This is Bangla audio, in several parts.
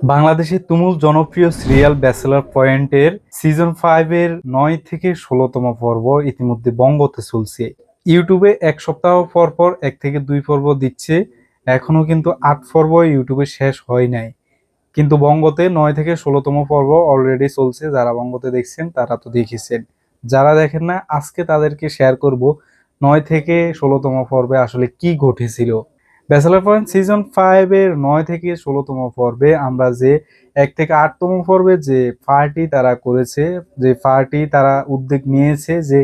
বাংলাদেশের তুমুল জনপ্রিয় সিরিয়াল ব্যাচেলার পয়েন্টের সিজন ফাইভ এর নয় থেকে ষোলোতম পর্ব ইতিমধ্যে বঙ্গতে চলছে। ইউটিউবে এক সপ্তাহ পর পর এক থেকে দুই পর্ব দিচ্ছে এখনও কিন্তু আট পর্ব ইউটিউবে শেষ হয় নাই। কিন্তু বঙ্গতে নয় থেকে ষোলোতম পর্ব অলরেডি চলছে, যারা বঙ্গতে দেখছেন তারা তো দেখেছেন। যারা দেখেন না, আজকে তাদেরকে শেয়ার করব নয় থেকে ষোলোতম পর্বে আসলে কি ঘটেছিল। ব্যাচেলার পয়েন্ট সিজন ফাইভ এর নয় থেকে ষোলোতম পর্বে আমরা যে এক থেকে আটতম পর্বে যে পার্টি তারা করেছে, যে পার্টি তারা উদ্যোগ নিয়েছে যে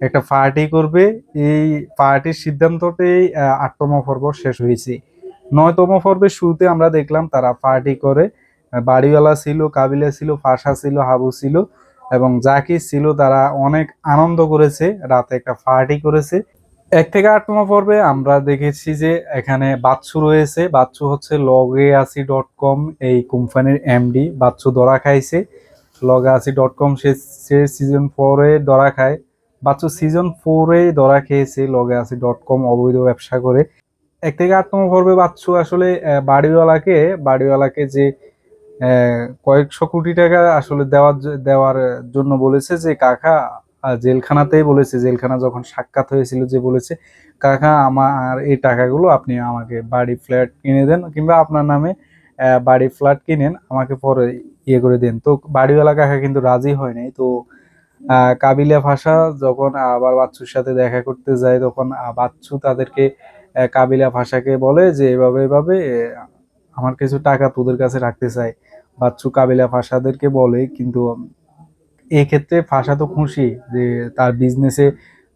একটা পার্টি করবে, এই পার্টির সিদ্ধান্ততেই আটতম পর্ব শেষ হয়েছে। নয়তম পর্বের শুরুতে আমরা দেখলাম তারা পার্টি করে, বাড়িওয়ালা ছিল, কাবিলা ছিল ফাঁসা ছিল, হাবু ছিল এবং জাকির ছিল, তারা অনেক আনন্দ করেছে, রাতে একটা পার্টি করেছে। এক থেকে আটতম পর্বে আমরা দেখেছি যে এখানে বাচ্চু রয়েছে। বাচ্চু হচ্ছে লগে আসি ডট কম এই কোম্পানির এমডি বাচ্চু ধরা খাইছে। লগে আসি ডট কম সে সিজন ফোরে ধরা খায়। বাচ্চু সিজন ফোরে ধরা খেয়েছে লগে আসি ডট কম অবৈধ ব্যবসা করে। এক থেকে আটতম পর্বে বাচ্চু আসলে বাড়িওয়ালাকে বাড়িওয়ালাকে যে কয়েকশো কোটি টাকা আসলে দেওয়ার দেওয়ার জন্য বলেছে যে, কাকা জেলখানাতেই বলেছে, জেলখানা যখন সাক্ষাৎ হয়েছিল যে বলেছে, কাকা আমার এই টাকাগুলো আপনি আমাকে বাড়ি ফ্ল্যাট কিনে দেন কিংবা আপনার নামে বাড়ি ফ্ল্যাট কিনেন, আমাকে পরে ইয়ে করে দেন। তো বাড়িওয়ালা কাকা কিন্তু রাজি হয় নাই। তো কাবিলা ভাষা যখন আবার বাচ্চুর সাথে দেখা করতে যায়, তখন বাচ্চু তাদেরকে কাবিলা ভাষাকে বলে যে, এভাবে এভাবে, আমার কিছু টাকা তোদের কাছে রাখতে চাই। বাচ্চু কাবিলা ভাষাদেরকে বলে, কিন্তু এই ক্ষেত্রে ফাঁসা তো খুশি যে তার বিজনেসে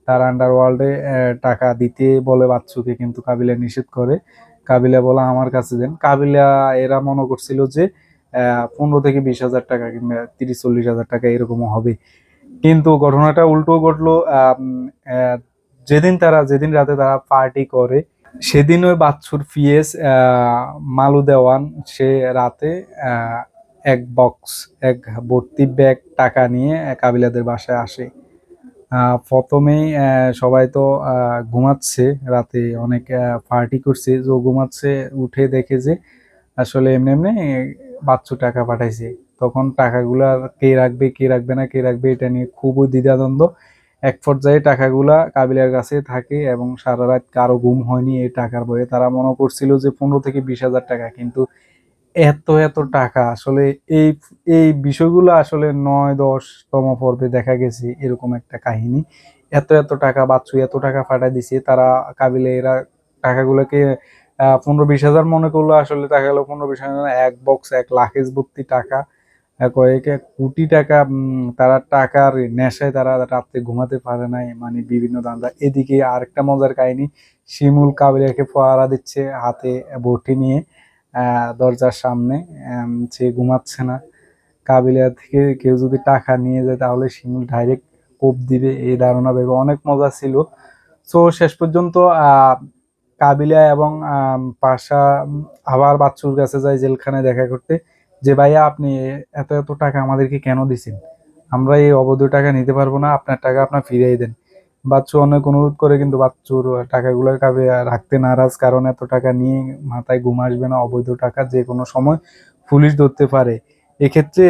তার আন্ডারওয়ার্ল্ডে টাকা দিতে বলে বাচ্চুকে কিন্তু কাবিলা নিষেধ করে। কাবিলা বলে, আমার কাছে দেন। কাবিলা, এরা মনে করছিল যে পনেরো থেকে বিশ হাজার টাকা কিংবা তিরিশ, চল্লিশ হাজার টাকা এরকমও হবে। কিন্তু ঘটনাটা উল্টো ঘটলো যেদিন তারা, যেদিন রাতে তারা পার্টি করে, সেদিন ওই বাচ্চুর পিএস মালু দেওয়ান সে রাতে এক বক্স এক ভর্তি ব্যাগ টাকা নিয়ে কাবিলাদের বাসায় আসে। প্রথমেই সবাই তো ঘুমাচ্ছে রাতে, অনেক পার্টি করছে। যে ঘুমাচ্ছে, উঠে দেখে যে আসলে এমনি এমনি বাচ্চু টাকা পাঠাইছে। তখন টাকাগুলা কে রাখবে কে রাখবে না, কে রাখবে এটা নিয়ে খুবই দ্বিধাদ্বন্দ্ব। এক পর্যায়ে টাকাগুলা কাবিলার কাছে থাকে এবং সারা রাত কারও ঘুম হয়নি, এই টাকার বয়ে তারা মনে করছিল যে পনেরো থেকে বিশ হাজার টাকা। কিন্তু এত এত টাকা। আসলে এই এই বিষয়গুলো আসলে নয় দশতম পর্বে দেখা গেছে এরকম একটা কাহিনী। এত এত টাকা, বাচ্চু এত টাকা ফাটাই দিছে। তারা কাবিলে এরা টাকাগুলোকে পনেরো বিশ হাজার মনে করল আসলে টাকা গেলো পনেরো বিশ হাজার এক বক্স, এক লাখেজ ভর্তি টাকা। কয়েক, এক কোটি টাকা তারা টাকার নেশায় তারা রাত্রে ঘুমাতে পারে নাই মানে বিভিন্ন দান্দা এদিকে আরেকটা মজার কাহিনী, শিমুল কাবিলাকে ফোয়ারা দিচ্ছে হাতে বটি নিয়ে। দরজার সামনে সে ঘুমাচ্ছে না। কাবিলা থেকে কেউ যদি টাকা নিয়ে যায়, তাহলে শিমুল ডাইরেক্ট কোপ দিবে এই ধারণা ভেবে। অনেক মজা ছিল। সো শেষ পর্যন্ত, আহ, কাবিলা এবং পাশা আবার বাচ্চুর কাছে যায় জেলখানায় দেখা করতে যে, ভাইয়া, আপনি এত এত টাকা আমাদেরকে কেন দিছেন? আমরা এই অবৈধ টাকা নিতে পারব না। আপনার টাকা আপনার ফিরিয়ে দেন। বাচ্চু অনেক অনুরোধ করে, কিন্তু বাচ্চুর টাকাগুলো কাবে রাখতে নারাজ, কারণ এত টাকা নিয়ে মাথায় ঘুম আসবে না, অবৈধ টাকা যে কোনো সময় পুলিশ ধরতে পারে। এক্ষেত্রে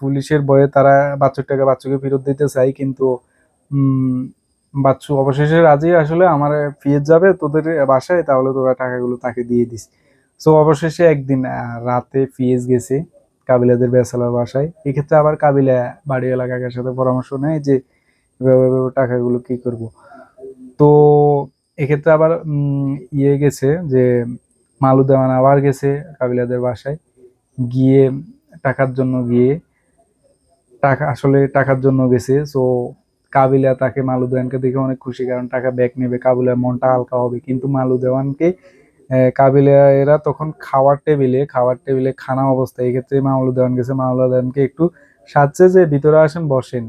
পুলিশের বয়ে তারা বাচ্চুর টাকা বাচ্চুকে ফেরত দিতে চায়, কিন্তু বাচ্চু অবশেষে রাজি আসলে আমার ফিরে যাবে তোদের বাসায়, তাহলে তোরা টাকাগুলো তাকে দিয়ে দিস। সো অবশেষে একদিন রাতে ফিএস গেছে কাবিলাদের বেসালার বাসায়। এক্ষেত্রে আবার কাবিলা বাড়ি কাকার সাথে পরামর্শ নেয় যে টাকাগুলো কি করব? তো এক্ষেত্রে আবার ইয়ে গেছে যে মালু দেওয়ান আবার গেছে কাবিলাদের বাসায়। গিয়ে টাকার জন্য গিয়ে টাকা, আসলে টাকার জন্য গেছে। সো কাবিলা তাকে মালু দেওয়ানকে দেখে অনেক খুশি, কারণ টাকা ব্যাক নেবে, কাবিলার মনটা হালকা হবে। কিন্তু মালু দেওয়ানকে কাবিলা এরা তখন খাওয়ার টেবিলে খাওয়ার টেবিলে খানা অবস্থা এক্ষেত্রে ক্ষেত্রে মামলু দেওয়ান গেছে। মামলু দেওয়ানকে একটু সাজছে যে ভিতরে আসেন, বসেন।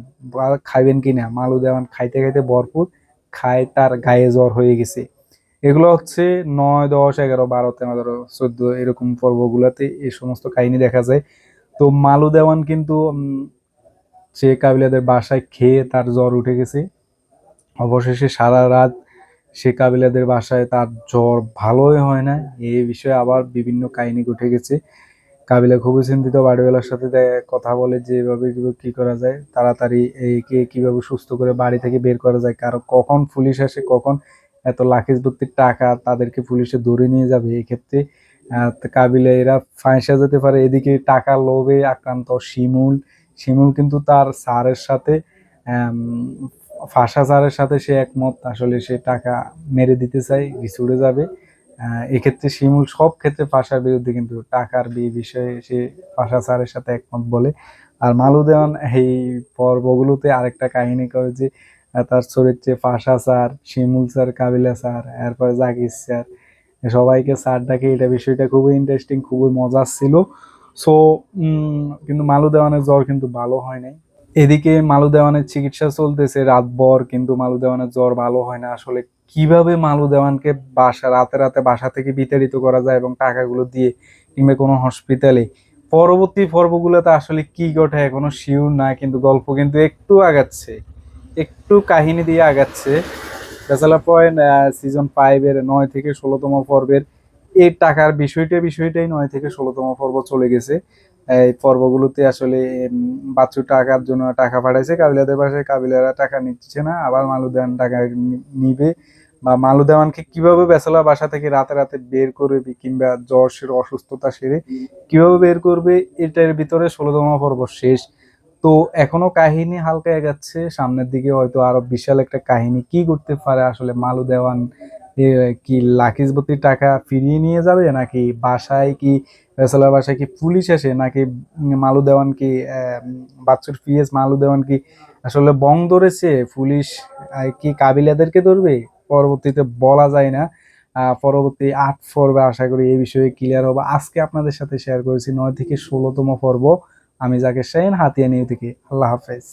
খাইবেন কিনা? মালু দেওয়ান খাইতে খাইতে ভরপুর, খায় তার গায়ে জ্বর হয়ে গেছে। এগুলো হচ্ছে নয়, দশ, এগারো, বারো, তেরো, চোদ্দ, এরকম পর্বগুলোতে এই সমস্ত কাহিনী দেখা যায়। তো মালু দেওয়ান কিন্তু সে কাবিলাদের বাসায় খেয়ে তার জ্বর উঠে গেছে। অবশেষে সারা রাত সে কাবিলাদের বাসায় তার জ্বর ভালোই হয় না এই বিষয়ে আবার বিভিন্ন কাহিনী উঠে গেছে। কাবিলা খুবই চিন্তিত বাড়িওয়ালার সাথে কথা বলে যে এভাবে কি করা যায়, তাড়াতাড়ি এইকে কীভাবে সুস্থ করে বাড়ি থেকে বের করা যায়, কারণ কখন পুলিশ আসে, কখন এত লাখিস ভর্তির টাকা তাদেরকে পুলিশে ধরে নিয়ে যাবে, এক্ষেত্রে কাবিলা এরা ফাঁসা যেতে পারে। এদিকে টাকা লোভে আক্রান্ত শিমুল শিমুল কিন্তু তার স্যারের সাথে ফাঁসা স্যারের সাথে সে একমত। আসলে সে টাকা মেরে দিতে চায় ঘিসুড়ে যাবে। এক্ষেত্রে শিমুল সব ক্ষেত্রে পাশার বিরুদ্ধে কিন্তু টাকার বি- বিষয়ে সে ফাঁসা স্যারের সাথে একমত বলে। আর মালু দেওয়ান এই পর্বগুলোতে আরেকটা কাহিনী করে যে তার চরিত্রে Pasha sir, Shimul sir, Kabila sir, এরপরে জাকির স্যার, সবাইকে স্যার ডাকে। এটা বিষয়টা খুবই ইন্টারেস্টিং খুবই মজার ছিল। সো কিন্তু মালু দেওয়ানের জ্বর কিন্তু ভালো হয় নাই। এদিকে মালু দেওয়ানের চিকিৎসা চলতেছে, রাতভর কিন্তু মালু দেওয়ানের জ্বর ভালো হয় না। আসলে কীভাবে মালু দেওয়ানকে বাসা, রাতে রাতে বাসা থেকে বিতাড়িত করা যায় এবং টাকাগুলো দিয়ে কিংবা কোনো হসপিটালে পরবর্তী পর্বগুলোতে আসলে কি ঘটে এখনও শিওর না কিন্তু গল্প কিন্তু একটু আগাচ্ছে। একটু কাহিনী দিয়ে আগাচ্ছে। ব্যাচেলার পয়েন্ট সিজন ফাইভের নয় থেকে ষোলোতম পর্বের এই টাকার বিষয়টা, বিষয়টাই নয় থেকে ষোলোতম পর্ব চলে গেছে। এই পর্বগুলোতে আসলে বাচ্চু টাকার জন্য টাকা পাঠাইছে, কাবিলাদের পাশে কাবিলারা টাকা নিচ্ছে না, আবার মালুদান টাকা নিবে। বা মালুদাওয়ানকে কীভাবে বেচালা বাসা থেকে রাতে রাতে বের করবে কিংবা জ্বর সেরে, অসুস্থতা সেরে কীভাবে বের করবে, এটার ভিতরে ষোলোতম পর্ব শেষ। তো এখনও কাহিনী হালকা এগাচ্ছে, সামনের দিকে হয়তো আরও বিশাল একটা কাহিনী কি করতে পারে, আসলে মালু দেওয়ান কি লাখিসবতি টাকা ফিরিয়ে নিয়ে যাবে, নাকি বাসায় কি ফেসলার বাসায় কি পুলিশ আসে, নাকি মালু দেওয়ান কি বাচ্চুর পিএস মালু দেওয়ান কি আসলে বং ধরেছে, পুলিশ কি কাবিলাদেরকে ধরবে? পরবর্তীতে বলা যায় না। পরবর্তী আট পর্বে আশা করি এই বিষয়ে ক্লিয়ার হবে। আজকে আপনাদের সাথে শেয়ার করেছি নয় থেকে ষোলোতম পর্ব। আমি যাকে শাহিন, হাতিয়া নিউ থেকে। আল্লাহ হাফেজ।